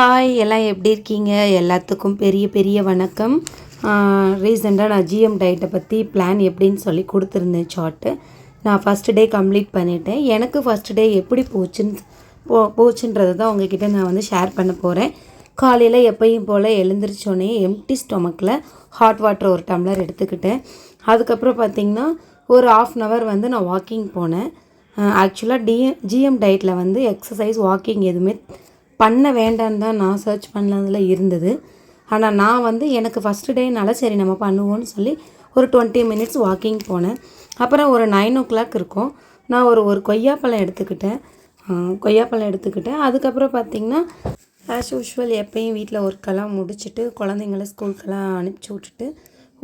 Hi எல்லாம் எப்படி இருக்கீங்க? எல்லாத்துக்கும் பெரிய பெரிய வணக்கம். ரீசெண்டாக நான் ஜிஎம் டயட்டை பற்றி பிளான் எப்படின்னு சொல்லி கொடுத்துருந்தேன் சார்ட்டு நான் ஃபஸ்ட்டு டே கம்ப்ளீட் பண்ணிட்டேன். எனக்கு ஃபஸ்ட்டு டே எப்படி போச்சுன்னு போ போச்சுன்றது தான் உங்ககிட்ட நான் வந்து ஷேர் பண்ண போகிறேன் காலையில் எப்பயும் போல் எழுந்திரிச்சோன்னே எம்டி ஸ்டொமக்கில் ஹாட் வாட்டர் ஒரு டம்ளர் எடுத்துக்கிட்டேன். அதுக்கப்புறம் பார்த்திங்கன்னா ஒரு ஆஃப் அன் ஹவர் வந்து நான் வாக்கிங் போனேன். ஆக்சுவலாக டிஎம் ஜிஎம் டயட்டில் வந்து எக்ஸசைஸ் வாக்கிங் எதுவுமே பண்ண வேண்டான்னு தான் நான் சர்ச் பண்ணதில் இருந்தது. ஆனால் நான் வந்து எனக்கு ஃபஸ்ட்டு டேனால சரி நம்ம பண்ணுவோன்னு சொல்லி ஒரு டுவெண்ட்டி மினிட்ஸ் வாக்கிங் போனேன். அப்புறம் ஒரு நைன் ஓ கிளாக் இருக்கும். நான் ஒரு ஒரு கொய்யாப்பழம் எடுத்துக்கிட்டேன். கொய்யாப்பழம் எடுத்துக்கிட்டேன். அதுக்கப்புறம் பார்த்திங்கன்னா ஆஸ் யூஷுவல் எப்பயும் வீட்டில் ஒர்க்கெல்லாம் முடிச்சுட்டு குழந்தைங்கள ஸ்கூலுக்கெல்லாம் அனுப்பிச்சி விட்டுட்டு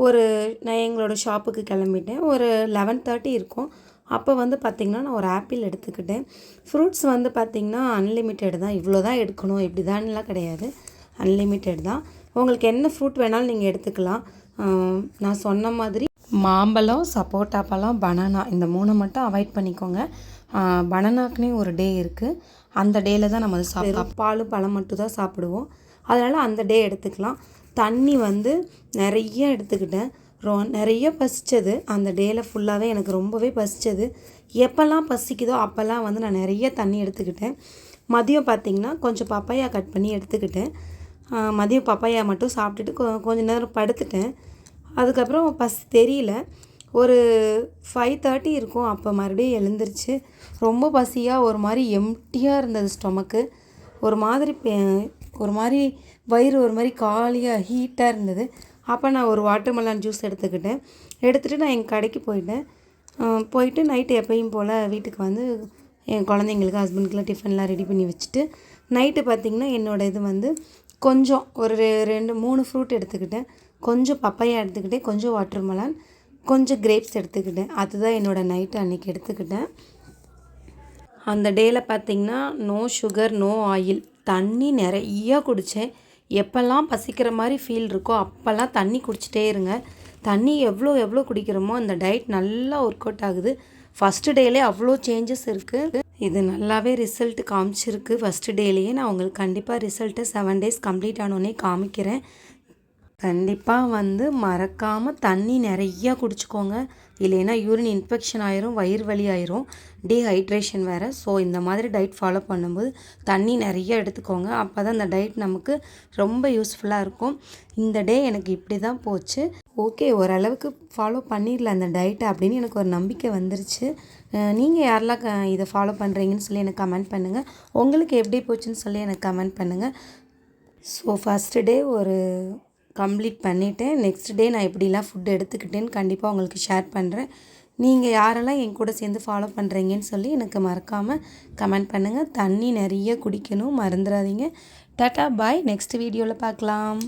ஒரு நான் எங்களோட ஷாப்புக்கு கிளம்பிட்டேன். ஒரு லெவன் தேர்ட்டி இருக்கும். அப்போ வந்து பார்த்திங்கன்னா நான் ஒரு ஆப்பிள் எடுத்துக்கிட்டேன். ஃப்ரூட்ஸ் வந்து பார்த்திங்கன்னா அன்லிமிட்டெட் தான். இவ்வளோ தான் எடுக்கணும். இப்படி தான்லாம் கிடையாது. அன்லிமிட்டெட் தான். உங்களுக்கு என்ன ஃப்ரூட் வேணாலும் நீங்கள் எடுத்துக்கலாம். நான் சொன்ன மாதிரி மாம்பழம் சப்போட்டா பழம் பனானா இந்த மூணை மட்டும் அவாய்ட் பண்ணிக்கோங்க. பனானாக்குனே ஒரு டே இருக்குது அந்த டேயில் தான் நம்ம அது சாப்பிடுவோம் பால் பழம் மட்டும் தான் சாப்பிடுவோம். அதனால் அந்த டே எடுத்துக்கலாம். தண்ணி வந்து நிறைய எடுத்துக்கிட்டேன். ரொ நிறைய பசித்தது அந்த டேயில் ஃபுல்லாகவே எனக்கு ரொம்பவே பசித்தது எப்போல்லாம் பசிக்குதோ அப்போல்லாம் வந்து நான் நிறைய தண்ணி எடுத்துக்கிட்டேன். மதியம் பார்த்திங்கன்னா கொஞ்சம் பப்பாயா கட் பண்ணி எடுத்துக்கிட்டேன். மதியம் பப்பாயா மட்டும் சாப்பிட்டுட்டு கொ கொஞ்சம் நேரம் படுத்துட்டேன். அதுக்கப்புறம் பசி தெரியல. ஒரு ஃபைவ் தேர்ட்டி இருக்கும். அப்போ மறுபடியும் எழுந்திரிச்சு. ரொம்ப பசியாக ஒரு மாதிரி எம்டியாக இருந்தது ஸ்டொமக்கு ஒரு மாதிரி ஒரு மாதிரி வயிறு ஒரு மாதிரி காலியாக ஹீட்டாக இருந்தது. அப்போ நான் ஒரு வாட்டர்மெலான் ஜூஸ் எடுத்துக்கிட்டேன். எடுத்துகிட்டு நான் எங்கள் கடைக்கு போயிட்டேன். போயிட்டு நைட்டு எப்பயும் போல் வீட்டுக்கு வந்து என் குழந்தைங்களுக்கு ஹஸ்பண்டுக்குலாம் டிஃபன்லாம் ரெடி பண்ணி வச்சுட்டு நைட்டு பார்த்திங்கன்னா என்னோடய இது வந்து கொஞ்சம் ஒரு ரெண்டு மூணு ஃப்ரூட் எடுத்துக்கிட்டேன். கொஞ்சம் பப்பையா எடுத்துக்கிட்டேன் கொஞ்சம் வாட்டர்மெலான் கொஞ்சம் கிரேப்ஸ் எடுத்துக்கிட்டேன். அதுதான் என்னோடய நைட்டு அன்றைக்கி எடுத்துக்கிட்டேன். அந்த டேயில் பார்த்திங்கன்னா நோ சுகர் நோ ஆயில் தண்ணி நிறையா குடித்தேன் எப்போல்லாம் பசிக்கிற மாதிரி ஃபீல் இருக்கோ அப்போல்லாம் தண்ணி குடிச்சிட்டே இருங்க. தண்ணி எவ்வளோ எவ்வளோ குடிக்கிறோமோ அந்த டயட் நல்லா ஒர்க் அவுட் ஆகுது. ஃபஸ்ட்டு டேலே அவ்வளோ சேஞ்சஸ் இருக்குது இது நல்லாவே ரிசல்ட் காமிச்சிருக்கு. ஃபஸ்ட்டு டேலேயே நான் உங்களுக்கு கண்டிப்பாக ரிசல்ட்டை செவன் டேஸ் கம்ப்ளீட் ஆனோடனே காமிக்கிறேன். கண்டிப்பாக வந்து மறக்காமல் தண்ணி நிறையா குடிச்சிக்கோங்க. இல்லைன்னா யூரின் இன்ஃபெக்ஷன் ஆயிரும் வயிறு வலி ஆயிரும் டீஹைட்ரேஷன் வேறு. ஸோ இந்த மாதிரி டயட் ஃபாலோ பண்ணும்போது தண்ணி நிறைய எடுத்துக்கோங்க. அப்போ தான் அந்த டயட் நமக்கு ரொம்ப யூஸ்ஃபுல்லாக இருக்கும். இந்த டே எனக்கு இப்படி தான் போச்சு. ஓகே ஓரளவுக்கு ஃபாலோ பண்ணிடல அந்த டயட்டை அப்படின்னு எனக்கு ஒரு நம்பிக்கை வந்துருச்சு. நீங்கள் யாரெல்லாம் இதை ஃபாலோ பண்ணுறீங்கன்னு சொல்லி எனக்கு கமெண்ட் பண்ணுங்கள் உங்களுக்கு எப்படி போச்சுன்னு சொல்லி எனக்கு கமெண்ட் பண்ணுங்கள் ஸோ ஃபஸ்ட்டு டே ஒரு கம்ப்ளீட் பண்ணிவிட்டேன் நெக்ஸ்ட் டே நான் எப்படிலாம் ஃபுட் எடுத்துக்கிட்டேன்னு கண்டிப்பாக உங்களுக்கு ஷேர் பண்ணுறேன் நீங்கள் யாரெல்லாம் என் கூட சேர்ந்து ஃபாலோ பண்ணுறீங்கன்னு சொல்லி எனக்கு மறக்காமல் கமெண்ட் பண்ணுங்கள் தண்ணி நிறைய குடிக்கணும் மறந்துடாதீங்க. டாட்டா பாய் நெக்ஸ்ட் வீடியோவில் பார்க்கலாம்.